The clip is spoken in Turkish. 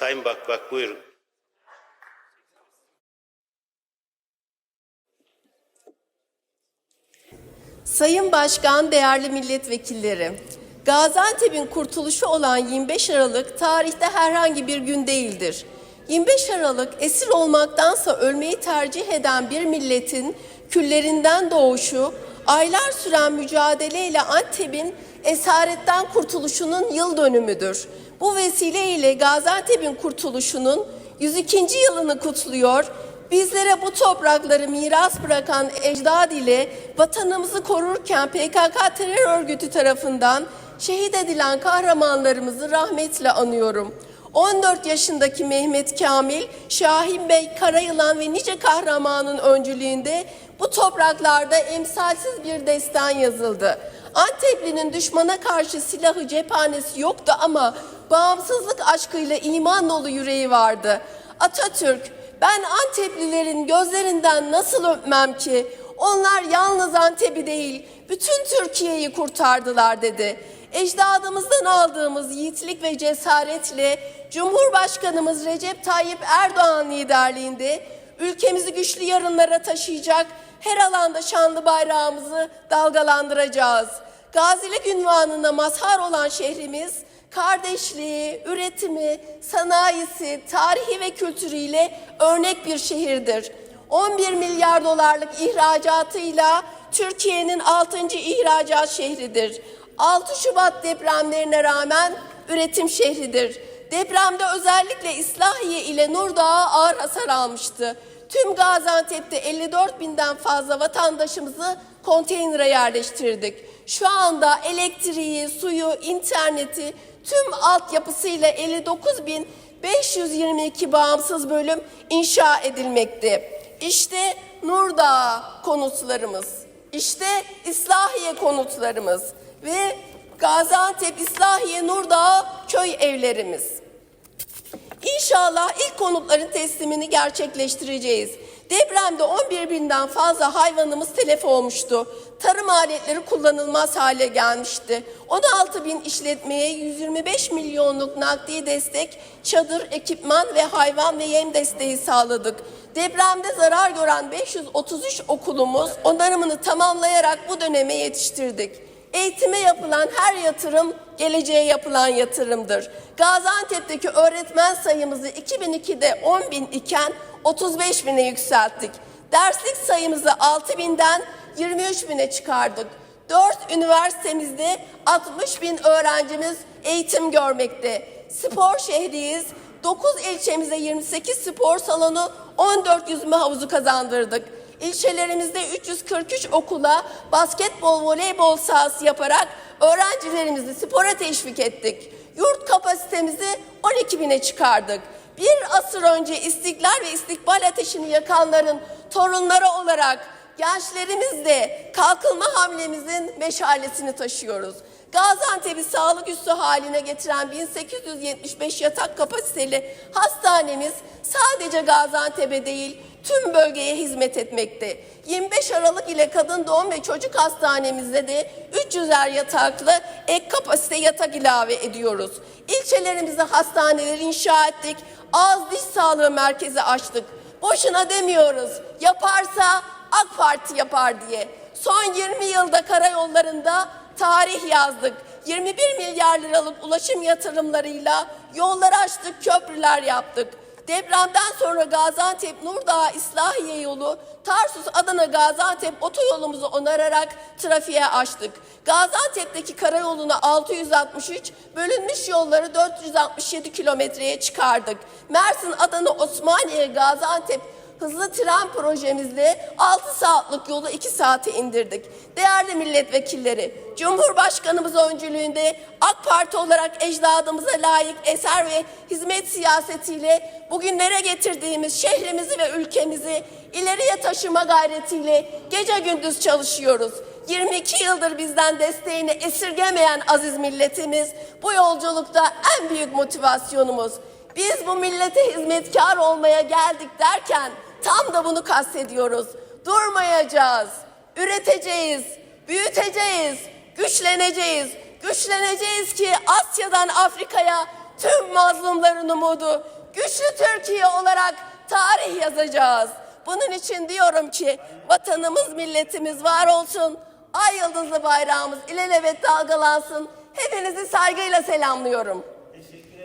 Sayın Bakbak buyurun. Sayın Başkan, değerli milletvekilleri, Gaziantep'in kurtuluşu olan 25 Aralık tarihte herhangi bir gün değildir. 25 Aralık esir olmaktansa ölmeyi tercih eden bir milletin küllerinden doğuşu, aylar süren mücadeleyle Antep'in esaretten kurtuluşunun yıl dönümüdür. Bu vesileyle Gaziantep'in kurtuluşunun 102. yılını kutluyor Bizlere bu toprakları miras bırakan ecdad ile vatanımızı korurken PKK terör örgütü tarafından şehit edilen kahramanlarımızı rahmetle anıyorum. 14 yaşındaki Mehmet Kamil, Şahin Bey, Karayılan ve nice kahramanın öncülüğünde bu topraklarda emsalsiz bir destan yazıldı. Antepli'nin düşmana karşı silahı cephanesi yoktu ama bağımsızlık aşkıyla iman dolu yüreği vardı. Atatürk, ben Anteplilerin gözlerinden nasıl öpmem ki? Onlar yalnız Antep'i değil, bütün Türkiye'yi kurtardılar dedi. Ecdadımızdan aldığımız yiğitlik ve cesaretle Cumhurbaşkanımız Recep Tayyip Erdoğan liderliğinde ülkemizi güçlü yarınlara taşıyacak her alanda şanlı bayrağımızı dalgalandıracağız. Gazilik ünvanına mazhar olan şehrimiz kardeşliği, üretimi, sanayisi, tarihi ve kültürüyle örnek bir şehirdir. 11 milyar dolarlık ihracatıyla Türkiye'nin 6. ihracat şehridir. 6 Şubat depremlerine rağmen üretim şehridir. Depremde özellikle İslahiye ile Nurdağ ağır hasar almıştı. Tüm Gaziantep'te 54 binden fazla vatandaşımızı konteynere yerleştirdik. Şu anda elektriği, suyu, interneti, tüm altyapısıyla 59.522 bağımsız bölüm inşa edilmekte. İşte Nurdağ konutlarımız, işte İslahiye konutlarımız ve Gaziantep İslahiye Nurdağ köy evlerimiz. İnşallah ilk konutların teslimini gerçekleştireceğiz. Depremde 11 binden fazla hayvanımız telef olmuştu. Tarım aletleri kullanılmaz hale gelmişti. 16 bin işletmeye 125 milyonluk nakdi destek, çadır, ekipman ve hayvan ve yem desteği sağladık. Depremde zarar gören 533 okulumuz onarımını tamamlayarak bu döneme yetiştirdik. Eğitime yapılan her yatırım geleceğe yapılan yatırımdır. Gaziantep'teki öğretmen sayımızı 2002'de 10 bin iken 35 bine yükselttik. Derslik sayımızı 6 binden 23 bine çıkardık. 4 üniversitemizde 60 bin öğrencimiz eğitim görmekte. Spor şehriyiz. 9 ilçemize 28 spor salonu, 14 yüzme havuzu kazandırdık. İlçelerimizde 343 okula basketbol, voleybol sahası yaparak öğrencilerimizi spora teşvik ettik. Yurt kapasitemizi 12 bine çıkardık. Bir asır önce istiklal ve istikbal ateşini yakanların torunları olarak gençlerimizle kalkınma hamlemizin meşalesini taşıyoruz. Gaziantep'i sağlık üssü haline getiren 1875 yatak kapasiteli hastanemiz sadece Gaziantep'e değil tüm bölgeye hizmet etmekte. 25 Aralık ile kadın doğum ve çocuk hastanemizde de 300'er yataklı ek kapasite yatak ilave ediyoruz. İlçelerimizde hastaneleri inşa ettik. Ağız diş sağlığı merkezi açtık. Boşuna demiyoruz. Yaparsa AK Parti yapar diye. Son 20 yılda karayollarında tarih yazdık. 21 milyar liralık ulaşım yatırımlarıyla yolları açtık, köprüler yaptık. Depremden sonra Gaziantep Nurdağ İslahiye yolu Tarsus Adana Gaziantep otoyolumuzu onararak trafiğe açtık. Gaziantep'teki karayolunu 663, bölünmüş yolları 467 kilometreye çıkardık. Mersin Adana Osmaniye Gaziantep hızlı tren projemizle 6 saatlik yolu 2 saate indirdik. Değerli milletvekilleri, Cumhurbaşkanımız öncülüğünde AK Parti olarak ecdadımıza layık eser ve hizmet siyasetiyle bugünlere getirdiğimiz şehrimizi ve ülkemizi ileriye taşıma gayretiyle gece gündüz çalışıyoruz. 22 yıldır bizden desteğini esirgemeyen aziz milletimiz bu yolculukta en büyük motivasyonumuz. Biz bu millete hizmetkar olmaya geldik derken tam da bunu kastediyoruz. Durmayacağız, üreteceğiz, büyüteceğiz, güçleneceğiz. Güçleneceğiz ki Asya'dan Afrika'ya, tüm mazlumların umudu, güçlü Türkiye olarak tarih yazacağız. Bunun için diyorum ki vatanımız, milletimiz var olsun. Ay yıldızlı bayrağımız ilelebet dalgalansın. Hepinizi saygıyla selamlıyorum.